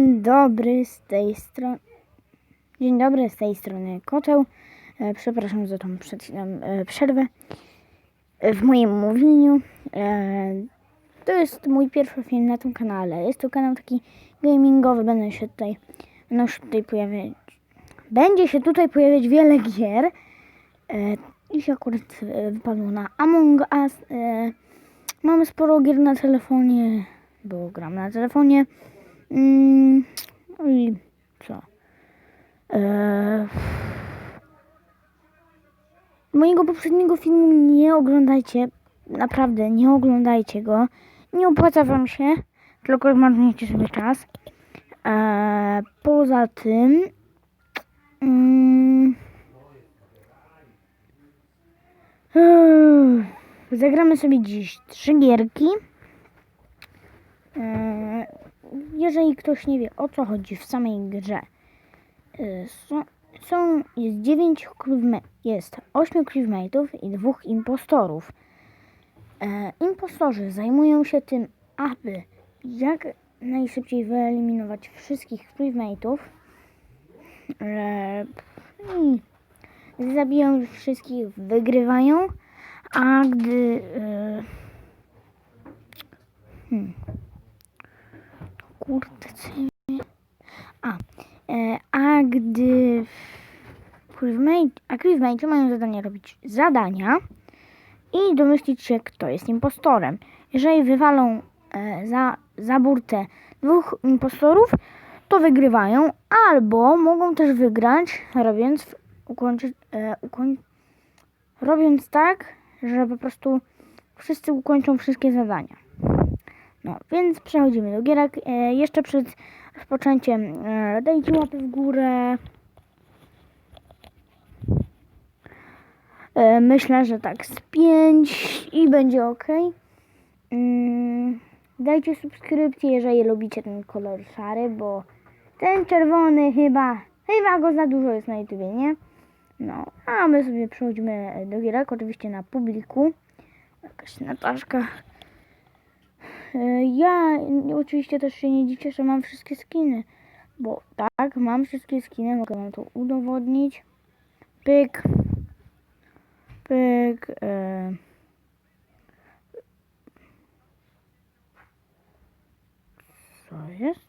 Dobry z tej strony. Dzień dobry z tej strony Koteł. E, Przepraszam za tą przed chwilą e, przerwę e, w moim mówieniu. To jest mój pierwszy film na tym kanale. Jest to kanał taki gamingowy. Będę się tutaj, będą się tutaj pojawiać. Będzie się tutaj pojawiać wiele gier. I się akurat wypadło na Among Us. Mamy sporo gier na telefonie, bo gram na telefonie. Mm, no i co? Eee, mojego poprzedniego filmu nie oglądajcie. Naprawdę, nie oglądajcie go. Nie opłaca wam się, tylko zmarnujecie sobie czas. Eee, poza tym... Mm, zagramy sobie dziś trzy gierki. Eee, jeżeli ktoś nie wie o co chodzi w samej grze, y, są, są jest 9 crewma- jest 8 crewmate'ów i dwóch impostorów. E, impostorzy zajmują się tym, aby jak najszybciej wyeliminować wszystkich crewmate'ów. E, gdy zabiją wszystkich, wygrywają, a gdy... E, hmm, Kurde, co A, e, a gdy a crewmate mają zadanie robić zadania i domyślić się, kto jest impostorem. Jeżeli wywalą e, za, za burtę dwóch impostorów, to wygrywają, albo mogą też wygrać, robiąc, ukończyć, e, ukoń, robiąc tak, że po prostu wszyscy ukończą wszystkie zadania. No, więc przechodzimy do gierek. E, jeszcze przed rozpoczęciem e, dajcie łapę w górę. E, myślę, że tak z 5 i będzie ok. Mm, dajcie subskrypcję, jeżeli lubicie ten kolor szary, bo ten czerwony chyba, chyba go za dużo jest na YouTubie, nie? No, a my sobie przechodzimy do gierek, oczywiście na publiku. Jakaś Nataszka. E, Ja oczywiście też się nie dziwię, że mam wszystkie skiny, bo tak, mam wszystkie skiny, mogę wam to udowodnić. Pyk, pyk. E... Co jest?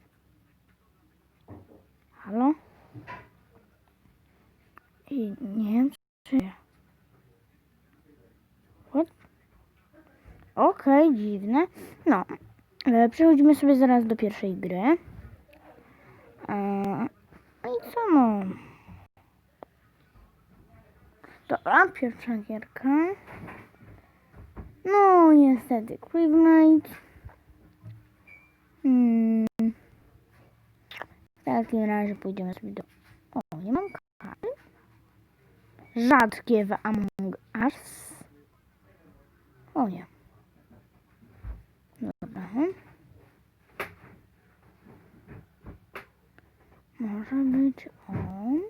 Halo? I nie wiem, czy... What? Okej, dziwne. No, e, przechodzimy sobie zaraz do pierwszej gry. E, no i co no? Dobra, pierwsza gierka. No, niestety, Creepnight. Hmm. W takim razie pójdziemy sobie do... O, nie mam karty. Rzadkie w Among Us. O nie. Dobra. Może być on.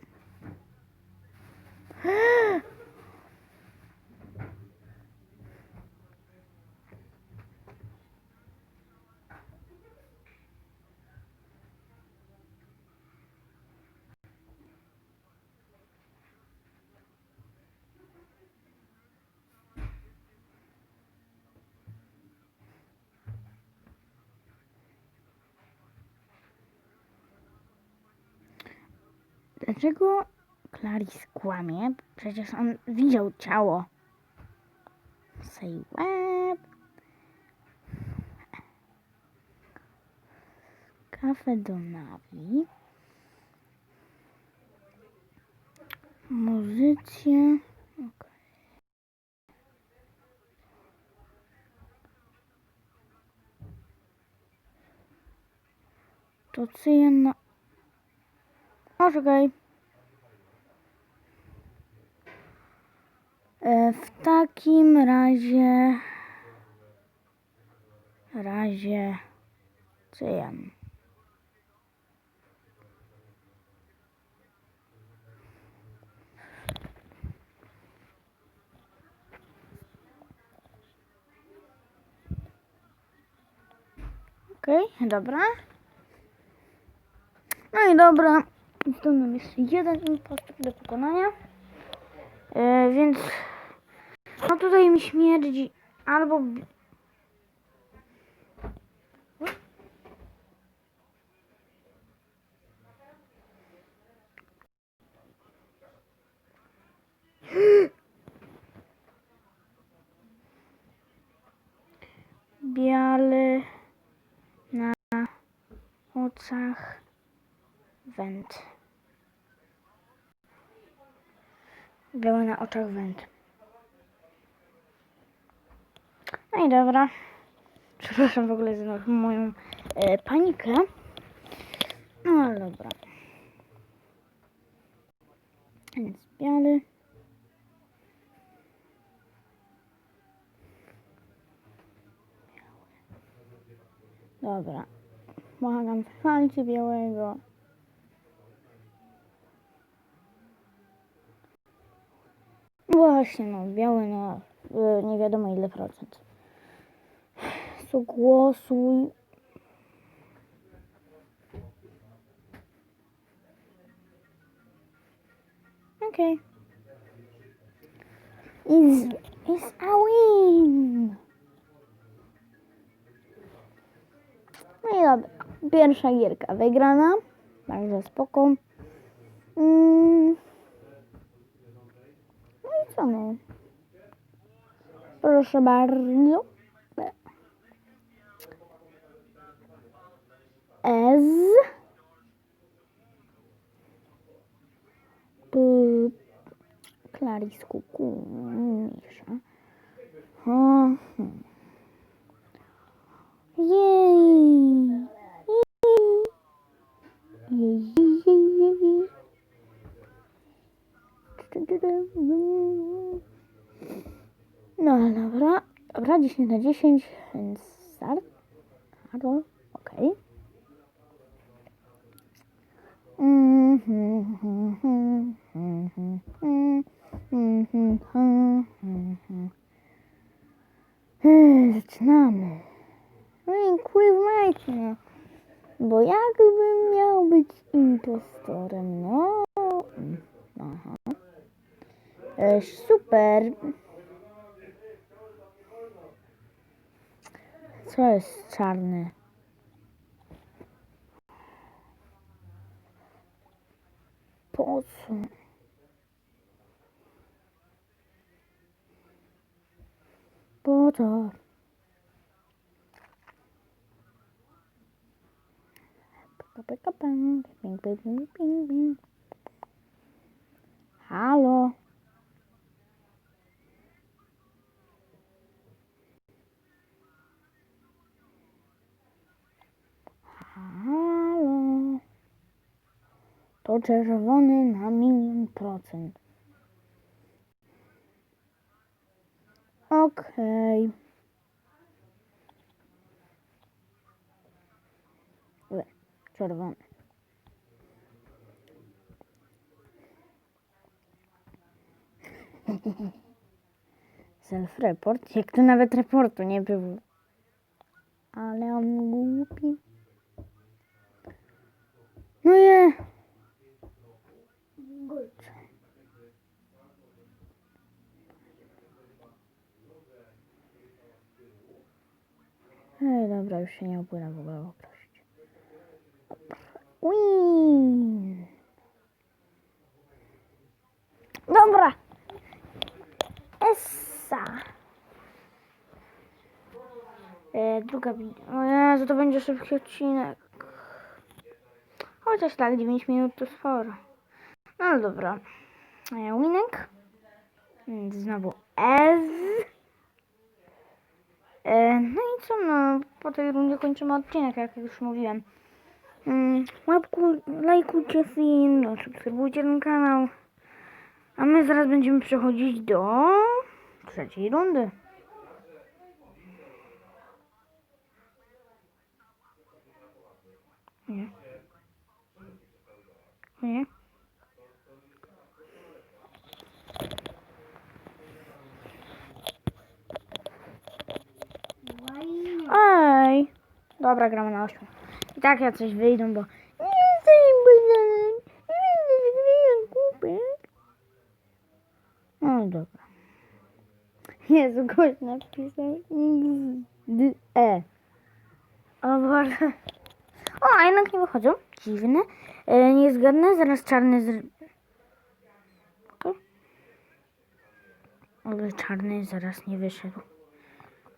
Dlaczego Clarice kłamie? Przecież on widział ciało. Say what? Kafe do Nawi. Muzycie. To cyjan... Poczekaj. E, W takim razie... Razie... Cyjan. Okej, dobra. No i dobra, to nam jeszcze jeden impostor do pokonania. E, więc no tutaj mi śmierdzi albo biały na oczach węd. Biały na oczach węd. No i dobra. Przepraszam w ogóle za moją e, panikę. No ale dobra. Więc biały. Dobra. Błagam, falcie białego. Właśnie, no, biały na y, nie wiadomo ile procent. So głosuj. Okej. Is, is a win. No i dobra. Pierwsza gierka wygrana. Także spoko. Mm. No i co no? Proszę bardzo. P. Claris Kuku. Mniejsza. Jej. Jej. Jej, jej, jej. No ale dobra. Dobra, 10 na 10, więc start. Okej. Zaczynamy. No i no. Bo jakbym miał być impostorem, no. Aha. E, super. Co jest czarny? Po co? Po co? Pyka, pyka, ping, ping, ping, ping, ping, ping. Halo? Halo? To czerwony na milion procent. Okej. Okay. Czerwony. Self-report? Jak to nawet reportu nie było. Ale on głupi. No nie. Ej, dobra, już się nie opłyna w ogóle oprość. Win. Dobra. Essa. E, druga wideo. O Jezu, to będzie szybki odcinek. Chociaż tak, 9 minut to sporo. No dobra. E, winek. Znowu S. E, no i co, no, po tej rundzie kończymy odcinek, jak już mówiłem. Mm, łapku, lajkujcie film, no, subskrybujcie ten kanał. A my zaraz będziemy przechodzić do trzeciej rundy. Nie. Nie. Dobra, gramy na 8. I tak ja coś wyjdę, bo... No dobra. Jezu, gość napisał E. O Boże. O, a jednak nie wychodzą. Dziwne. E, niezgodne, zaraz czarny z... Okay. Ale czarny zaraz nie wyszedł.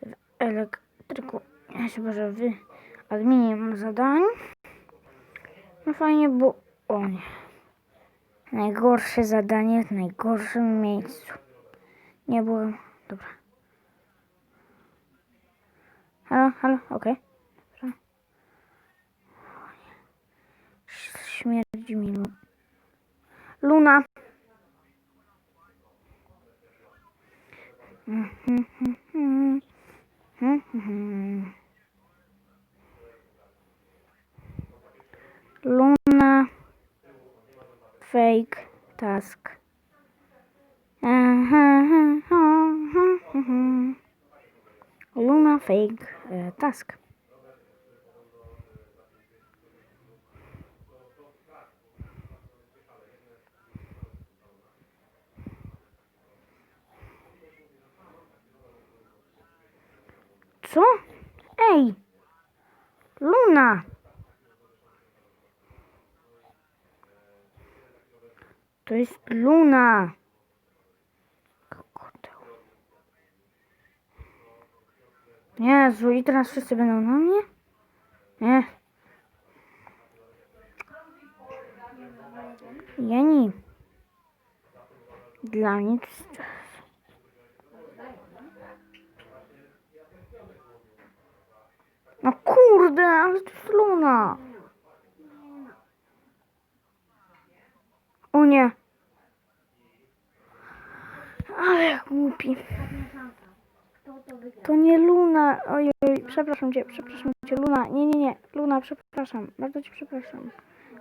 W elektryku. Ja się może wy... Adminie mam zadań. No fajnie, bo... O nie. Najgorsze zadanie w najgorszym miejscu. Nie było... Dobra. Halo, halo, okej. Dobra. O nie. Śmierdzi mi Lu- Luna. Mhm, mhm, mhm, mhm. Luna. Fake task. Luna fake e, task. Co? Ej! Luna! To jest Luna! Jezu, i teraz wszyscy będą na mnie? Nie. Jani. Dla jest... No kurde, ale to jest Luna. O nie. Ale głupi. To nie Luna. Oj, oj, przepraszam cię, przepraszam cię, Luna. Nie, nie, nie. Luna, przepraszam. Bardzo cię przepraszam.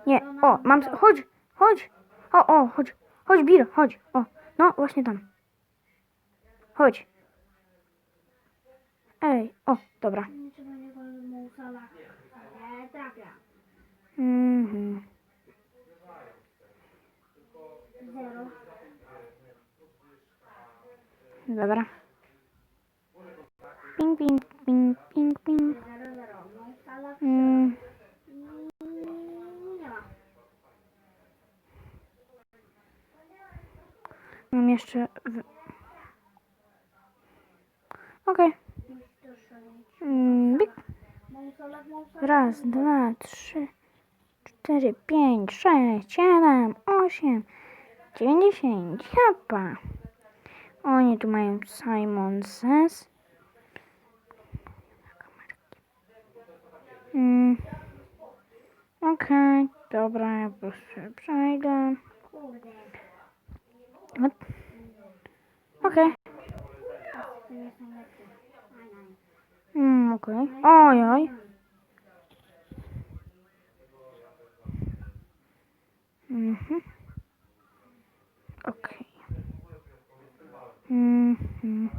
Nie. O, mam. Chodź, chodź. O, o, chodź. Chodź, Bir, chodź. O, no, właśnie tam. Chodź. Ej, o, dobra. Mhm. Dobra. Ping, ping, ping, ping, ping. Mm. Mam jeszcze... W... Okej. Mm, bik. Raz, dwa, trzy, cztery, pięć, sześć, siedem, osiem, dziewięćdziesiąt. Japa. Oni tu mają Simon Says. Mm. Okej, dobra, ja po prostu przejdę. Okej. Mm, okej. Oj, oj. Mhm. Okej. Mhm.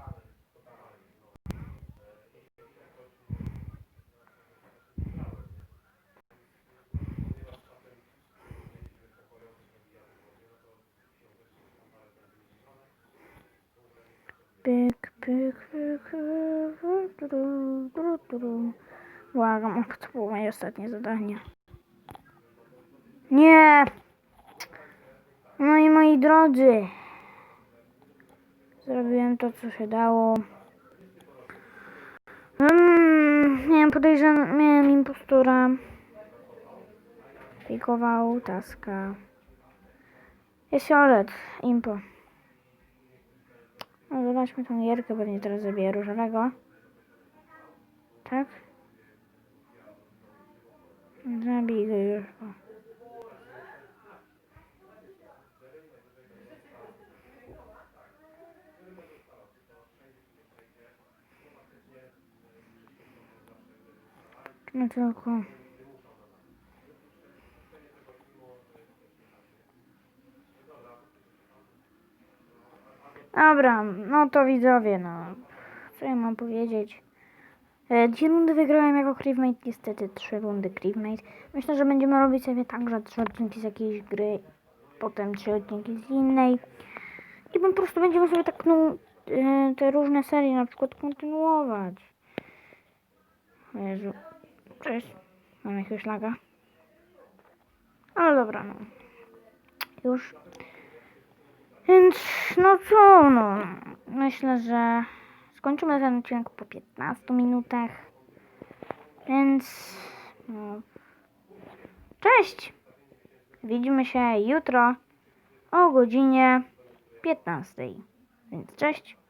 Pyk, pyk, pyk, pyk. Błagam, to było moje ostatnie zadanie. Nie! No i moi drodzy, zrobiłem to, co się dało. Mm, miałem podejrzane, miałem impostura. Pikował taska. Jest fiolet, impo. No zobaczmy tą gierkę, pewnie teraz zabiję różowego. Tak? Zabij go już. O. No tylko... Dobra, no to widzowie, no. Co ja mam powiedzieć? E, Dwie rundy wygrałem jako Creepmate, niestety trzy rundy Creepmate. Myślę, że będziemy robić sobie tak, że trzy odcinki z jakiejś gry, potem trzy odcinki z innej. I po prostu będziemy sobie tak no, e, te różne serie na przykład kontynuować. Jezu. Cześć. Mam jakiegoś laga. Ale dobra, no. Już. Więc, no co, no. Myślę, że skończymy ten odcinek po 15 minutach. Więc, no. Cześć! Widzimy się jutro o godzinie 15. Więc cześć.